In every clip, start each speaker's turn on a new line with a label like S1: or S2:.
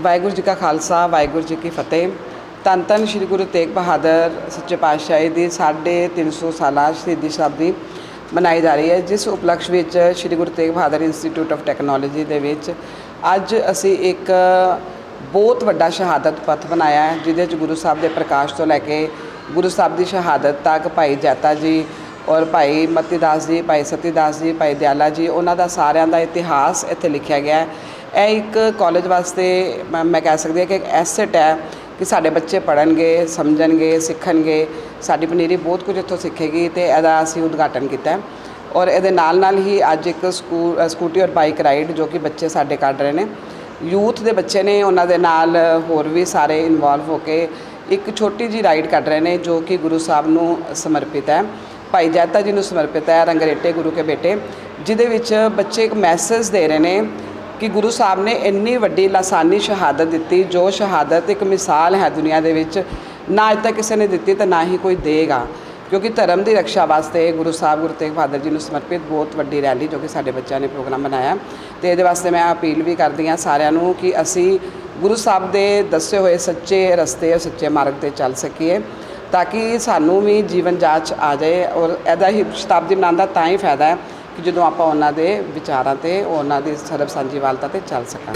S1: ਵਾਹਿਗੁਰੂ ਜੀ ਕਾ ਖਾਲਸਾ, ਵਾਹਿਗੁਰੂ ਜੀ ਕੀ ਫਤਿਹ। ਧੰਨ ਧੰਨ ਸ੍ਰੀ ਗੁਰੂ ਤੇਗ ਬਹਾਦਰ ਸੱਚੇ ਪਾਤਸ਼ਾਹ ਦੀ ਸਾਢੇ 350 ਸਾਲਾ ਸ਼ਹੀਦੀ ਸ਼ਤਾਬਦੀ ਮਨਾਈ ਜਾ ਰਹੀ ਹੈ, ਜਿਸ ਉਪਲਕਸ਼ ਵਿੱਚ Sri Guru Tegh Bahadur institute of technology ਦੇ ਵਿੱਚ ਅੱਜ ਅਸੀਂ ਇੱਕ ਬਹੁਤ ਵੱਡਾ ਸ਼ਹਾਦਤ ਪਥ ਬਣਾਇਆ ਹੈ, ਜਿਹਦੇ ਚ ਗੁਰੂ ਸਾਹਿਬ ਦੇ ਪ੍ਰਕਾਸ਼ ਤੋਂ ਲੈ ਕੇ ਗੁਰੂ ਸਾਹਿਬ ਦੀ ਸ਼ਹਾਦਤ ਤੱਕ ਭਾਈ ਜਾਤਾ ਜੀ ਔਰ ਭਾਈ ਮਤੀ ਦਾਸ ਜੀ, ਭਾਈ ਸਤੀ ਦਾਸ ਜੀ, ਭਾਈ ਦਿਆਲਾ ਜੀ, ਉਹਨਾਂ ਦਾ ਸਾਰਿਆਂ ਦਾ ਇਤਿਹਾਸ ਇੱਥੇ ਲਿਖਿਆ ਗਿਆ ਹੈ। ਇਹ ਇੱਕ ਕਾਲਜ ਵਾਸਤੇ ਮੈਂ ਮੈਂ ਕਹਿ ਸਕਦੀ ਹਾਂ ਕਿ ਇੱਕ ਐਸੈਟ ਹੈ ਕਿ ਸਾਡੇ ਬੱਚੇ ਪੜ੍ਹਨਗੇ, ਸਮਝਣਗੇ, ਸਿੱਖਣਗੇ। ਸਾਡੀ ਪਨੀਰੀ ਬਹੁਤ ਕੁਝ ਇੱਥੋਂ ਸਿੱਖੇਗੀ ਤੇ ਇਹਦਾ ਅਸੀਂ ਉਦਘਾਟਨ ਕੀਤਾ ਔਰ ਇਹਦੇ ਨਾਲ ਨਾਲ ਹੀ ਅੱਜ ਇੱਕ ਸਕੂ ਸਕੂਟੀ ਔਰ ਬਾਈਕ ਰਾਈਡ ਜੋ ਕਿ ਬੱਚੇ ਸਾਡੇ ਕੱਢ ਰਹੇ ਨੇ। ਯੂਥ ਦੇ ਬੱਚੇ ਨੇ, ਉਹਨਾਂ ਦੇ ਨਾਲ ਹੋਰ ਵੀ ਸਾਰੇ ਇਨਵੋਲਵ ਹੋ ਕੇ ਇੱਕ ਛੋਟੀ ਜੀ ਰਾਈਡ ਕੱਢ ਰਹੇ ਨੇ ਜੋ ਕਿ ਗੁਰੂ ਸਾਹਿਬ ਨੂੰ ਸਮਰਪਿਤ ਹੈ। ਭਾਈ ਜੈਤਾ ਜੀ ਨੂੰ ਸਮਰਪਿਤ ਹੈ ਰੰਗਰੇਟੇ ਗੁਰੂ ਕੇ ਬੇਟੇ, ਜਿਹਦੇ ਵਿੱਚ ਬੱਚੇ ਇੱਕ ਮੈਸੇਜ ਦੇ ਰਹੇ ਨੇ ਕਿ ਗੁਰੂ ਸਾਹਿਬ ਨੇ ਇੰਨੀ ਵੱਡੀ ਲਾਸਾਨੀ ਸ਼ਹਾਦਤ ਦਿੱਤੀ, ਜੋ ਸ਼ਹਾਦਤ ਇੱਕ ਮਿਸਾਲ ਹੈ ਦੁਨੀਆ ਦੇ ਵਿੱਚ, ਨਾ ਅੱਜ ਤੱਕ ਕਿਸੇ ਨੇ ਦਿੱਤੀ ਤੇ ਨਾ ਹੀ ਕੋਈ ਦੇਗਾ। ਕਿਉਂਕਿ ਧਰਮ ਦੀ ਰੱਖਿਆ ਵਾਸਤੇ ਗੁਰੂ ਸਾਹਿਬ, ਗੁਰੂ ਤੇਗ ਬਹਾਦਰ ਜੀ ਨੂੰ ਸਮਰਪਿਤ ਬਹੁਤ ਵੱਡੀ ਰੈਲੀ ਜੋ ਕਿ ਸਾਡੇ ਬੱਚਿਆਂ ਨੇ ਪ੍ਰੋਗਰਾਮ ਬਣਾਇਆ। ਤੇ ਇਹਦੇ ਵਾਸਤੇ ਮੈਂ ਅਪੀਲ ਵੀ ਕਰਦੀ ਹਾਂ ਸਾਰਿਆਂ ਨੂੰ ਕਿ ਅਸੀਂ ਗੁਰੂ ਸਾਹਿਬ ਦੇ ਦੱਸੇ ਹੋਏ ਸੱਚੇ ਰਸਤੇ ਸੱਚੇ ਮਾਰਗ ਤੇ ਚੱਲ ਸਕੀਏ, ਤਾਂ ਕਿ ਸਾਨੂੰ ਵੀ ਜੀਵਨ ਜਾਂਚ ਆ ਜਾਏ ਔਰ ਇਹਦਾ ਹੀ ਸ਼ਤਾਬਦੀ ਮਨਾਉਣ ਦਾ ਤਾਂ ਹੀ ਫਾਇਦਾ ਹੈ। ਕਿ ਜਦੋਂ ਆਪਾਂ ਉਹਨਾਂ ਦੇ ਵਿਚਾਰਾਂ ਤੇ ਉਹਨਾਂ ਦੀ ਸਰਬ ਸਾਂਝੀਵਾਲਤਾ ਤੇ ਚੱਲ ਸਕਾਂ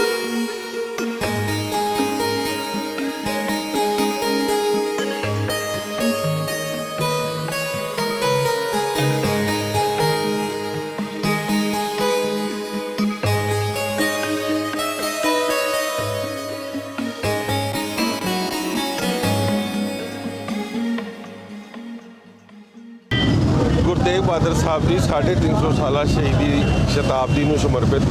S2: ਗੁਰੂ ਤੇਗ ਬਹਾਦਰ ਸਾਹਿਬ ਦੀ 350 ਸਾਲਾ ਸ਼ਹੀਦੀ ਸ਼ਤਾਬਦੀ ਨੂੰ ਸਮਰਪਿਤ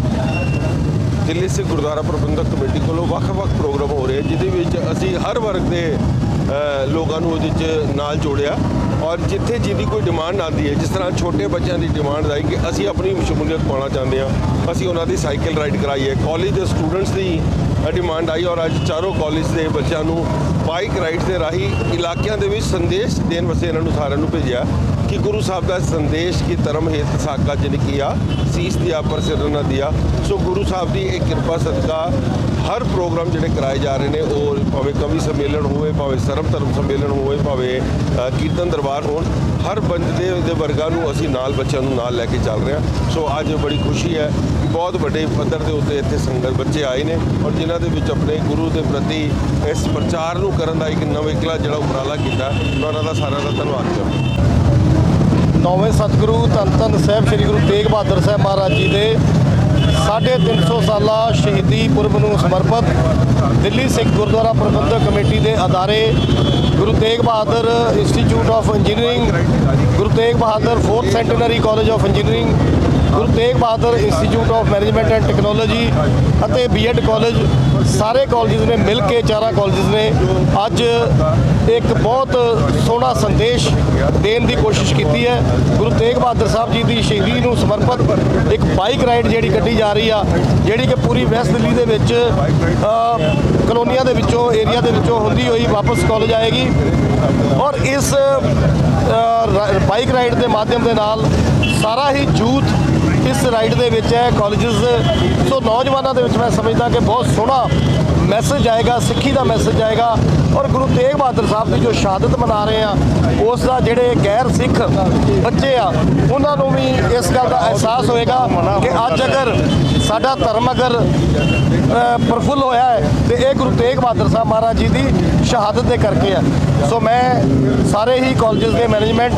S2: ਦਿੱਲੀ ਸਿੱਖ ਗੁਰਦੁਆਰਾ ਪ੍ਰਬੰਧਕ ਕਮੇਟੀ ਕੋਲੋਂ ਵੱਖ-ਵੱਖ ਪ੍ਰੋਗਰਾਮ ਹੋ ਰਹੇ ਜਿਹਦੇ ਵਿੱਚ ਅਸੀਂ ਹਰ ਵਰਗ ਦੇ ਲੋਕਾਂ ਨੂੰ ਉਹਦੇ 'ਚ ਨਾਲ ਜੋੜਿਆ ਔਰ ਜਿੱਥੇ ਜਿਹਦੀ ਕੋਈ ਡਿਮਾਂਡ ਆਉਂਦੀ ਹੈ, ਜਿਸ ਤਰ੍ਹਾਂ ਛੋਟੇ ਬੱਚਿਆਂ ਦੀ ਡਿਮਾਂਡ ਆਈ ਕਿ ਅਸੀਂ ਆਪਣੀ ਸ਼ਮੂਲੀਅਤ ਪਾਉਣਾ ਚਾਹੁੰਦੇ ਹਾਂ, ਅਸੀਂ ਉਹਨਾਂ ਦੀ ਸਾਈਕਲ ਰਾਈਡ ਕਰਾਈ ਹੈ ਕਾਲਜ ਦੇ ਸਟੂਡੈਂਟਸ ਦੀ ਡਿਮਾਂਡ ਆਈ ਔਰ ਅੱਜ ਚਾਰੋਂ ਕਾਲਜ ਦੇ ਬੱਚਿਆਂ ਨੂੰ ਬਾਈਕ ਰਾਈਡਸ ਦੇ ਰਾਹੀਂ ਇਲਾਕਿਆਂ ਦੇ ਵਿੱਚ ਸੰਦੇਸ਼ ਦੇਣ ਵਾਸਤੇ ਇਹਨਾਂ ਨੂੰ ਸਾਰਿਆਂ ਨੂੰ ਭੇਜਿਆ ਕਿ ਗੁਰੂ ਸਾਹਿਬ ਦਾ ਸੰਦੇਸ਼ ਕਿ ਧਰਮ ਹੇਤ ਸਾਕਾ ਜਿਨ ਕੀਆ ਸੀਸ ਦਿਆ, ਪਰ ਸਿਰ ਨਾ ਦਿਆ। ਸੋ ਗੁਰੂ ਸਾਹਿਬ ਦੀ ਇਹ ਕਿਰਪਾ, ਸਦਕਾ ਹਰ ਪ੍ਰੋਗਰਾਮ ਜਿਹੜੇ ਕਰਾਏ ਜਾ ਰਹੇ ਨੇ, ਉਹ ਭਾਵੇਂ ਕਵੀ ਸੰਮੇਲਨ ਹੋਵੇ, ਭਾਵੇਂ ਸਰਮ ਧਰਮ ਸੰਮੇਲਨ ਹੋਵੇ, ਭਾਵੇਂ ਕੀਰਤਨ ਦਰਬਾਰ ਹੋਣ, ਹਰ ਬੰਦੇ ਦੇ ਵਰਗਾਂ ਨੂੰ ਅਸੀਂ ਨਾਲ ਬੱਚਿਆਂ ਨੂੰ ਨਾਲ ਲੈ ਕੇ ਚੱਲ ਰਹੇ ਹਾਂ। ਸੋ ਅੱਜ ਬੜੀ ਖੁਸ਼ੀ ਹੈ ਬਹੁਤ ਵੱਡੇ ਪੱਧਰ ਦੇ ਉੱਤੇ ਇੱਥੇ ਸੰਗਤ ਬੱਚੇ ਆਏ ਨੇ ਔਰ ਜਿਨ੍ਹਾਂ ਦੇ ਵਿੱਚ ਆਪਣੇ ਗੁਰੂ ਦੇ ਪ੍ਰਤੀ ਇਸ ਪ੍ਰਚਾਰ ਨੂੰ ਕਰਨ ਦਾ ਇੱਕ ਨਵੇਕਲਾ ਜਿਹੜਾ ਉਪਰਾਲਾ ਕੀਤਾ ਉਹਨਾਂ ਦਾ ਸਾਰਿਆਂ ਦਾ ਧੰਨਵਾਦ ਕਰਦਾ
S3: ਨੌਵੇਂ ਸਤਿਗੁਰੂ ਧੰਨ ਧੰਨ ਸਾਹਿਬ ਸ੍ਰੀ ਗੁਰੂ ਤੇਗ ਬਹਾਦਰ ਸਾਹਿਬ ਮਹਾਰਾਜ ਜੀ ਦੇ 350 ਸਾਲਾ ਸ਼ਹੀਦੀ ਪੁਰਬ ਨੂੰ ਸਮਰਪਿਤ ਦਿੱਲੀ ਸਿੱਖ ਗੁਰਦੁਆਰਾ ਪ੍ਰਬੰਧਕ ਕਮੇਟੀ ਦੇ ਅਦਾਰੇ Guru Tegh Bahadur institute of engineering, Guru Tegh Bahadur 4th centenary college of engineering Guru Tegh Bahadur institute of management and technology ਅਤੇ ਬੀਐਡ ਕਾਲਜ, ਸਾਰੇ ਕਾਲਜਸ ਨੇ ਮਿਲ ਕੇ ਚਾਰਾਂ ਕਾਲਜਸ ਨੇ ਅੱਜ ਇੱਕ ਬਹੁਤ ਸੋਹਣਾ ਸੰਦੇਸ਼ ਦੇਣ ਦੀ ਕੋਸ਼ਿਸ਼ ਕੀਤੀ ਹੈ। ਗੁਰੂ ਤੇਗ ਬਹਾਦਰ ਸਾਹਿਬ ਜੀ ਦੀ ਸ਼ਹੀਦੀ ਨੂੰ ਸਮਰਪਿਤ ਇੱਕ ਬਾਈਕ ਰਾਈਡ ਜਿਹੜੀ ਕੱਢੀ ਜਾ ਰਹੀ ਆ, ਜਿਹੜੀ ਕਿ ਪੂਰੀ ਵੈਸਟ ਦਿੱਲੀ ਦੇ ਵਿੱਚ ਕਲੋਨੀਆਂ ਦੇ ਵਿੱਚੋਂ, ਏਰੀਆ ਦੇ ਵਿੱਚੋਂ ਹੁੰਦੀ ਹੋਈ ਵਾਪਸ ਕਾਲਜ ਆਏਗੀ। ਔਰ ਇਸ ਬਾਈਕ ਰਾਈਡ ਦੇ ਮਾਧਿਅਮ ਦੇ ਨਾਲ ਸਾਰਾ ਹੀ ਯੂਥ ਇਸ ਰਾਈਡ ਦੇ ਵਿੱਚ ਹੈ ਕਾਲਜਸ ਸੋ ਨੌਜਵਾਨਾਂ ਦੇ ਵਿੱਚ ਮੈਂ ਸਮਝਦਾ ਕਿ ਬਹੁਤ ਸੋਹਣਾ ਮੈਸੇਜ ਆਏਗਾ, ਸਿੱਖੀ ਦਾ ਮੈਸੇਜ ਆਏਗਾ। ਔਰ ਗੁਰੂ ਤੇਗ ਬਹਾਦਰ ਸਾਹਿਬ ਦੀ ਜੋ ਸ਼ਹਾਦਤ ਮਨਾ ਰਹੇ ਆ, ਉਸ ਦਾ ਜਿਹੜੇ ਗੈਰ ਸਿੱਖ ਬੱਚੇ ਆ, ਉਹਨਾਂ ਨੂੰ ਵੀ ਇਸ ਗੱਲ ਦਾ ਅਹਿਸਾਸ ਹੋਏਗਾ ਕਿ ਅੱਜ ਅਗਰ ਸਾਡਾ ਧਰਮ ਅਗਰ ਪ੍ਰਫੁੱਲ ਹੋਇਆ ਹੈ, ਤੇ ਇਹ ਗੁਰੂ ਤੇਗ ਬਹਾਦਰ ਸਾਹਿਬ ਮਹਾਰਾਜ ਜੀ ਦੀ ਸ਼ਹਾਦਤ ਦੇ ਕਰਕੇ ਆ ਸੋ ਮੈਂ ਸਾਰੇ ਹੀ ਕਾਲਜਸ ਦੇ ਮੈਨੇਜਮੈਂਟ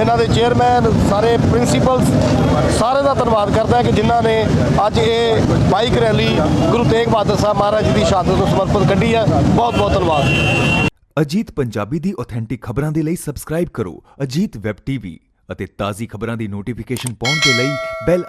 S3: ਇਹਨਾਂ ਦੇ ਚੇਅਰਮੈਨ ਸਾਰੇ ਪ੍ਰਿੰਸੀਪਲਸ ਸਾਰੇ ਦਾ ਧੰਨਵਾਦ ਕਰਦਾ ਕਿ ਜਿਨ੍ਹਾਂ ਨੇ ਅੱਜ ਇਹ ਬਾਈਕ ਰੈਲੀ ਗੁਰੂ ਤੇਗ ਬਹਾਦਰ ਸਾਹਿਬ ਮਹਾਰਾਜ ਜੀ ਦੀ ਸ਼ਹਾਦਤ ਨੂੰ ਸਮਰਪਿਤ ਕੱਢੀ ਹੈ। ਬਹੁਤ ਬਹੁਤ ਧੰਨਵਾਦ।
S4: ਅਜੀਤ ਪੰਜਾਬੀ ਦੀ ਆਥੈਂਟਿਕ ਖਬਰਾਂ ਦੇ ਲਈ ਸਬਸਕ੍ਰਾਈਬ ਕਰੋ ਅਜੀਤ ਵੈਬ ਟੀਵੀ ਅਤੇ ਤਾਜ਼ੀ ਖਬਰਾਂ ਦੀ ਨੋਟੀਫਿਕੇਸ਼ਨ ਪਾਉਣ ਦੇ ਲਈ ਬੈਲ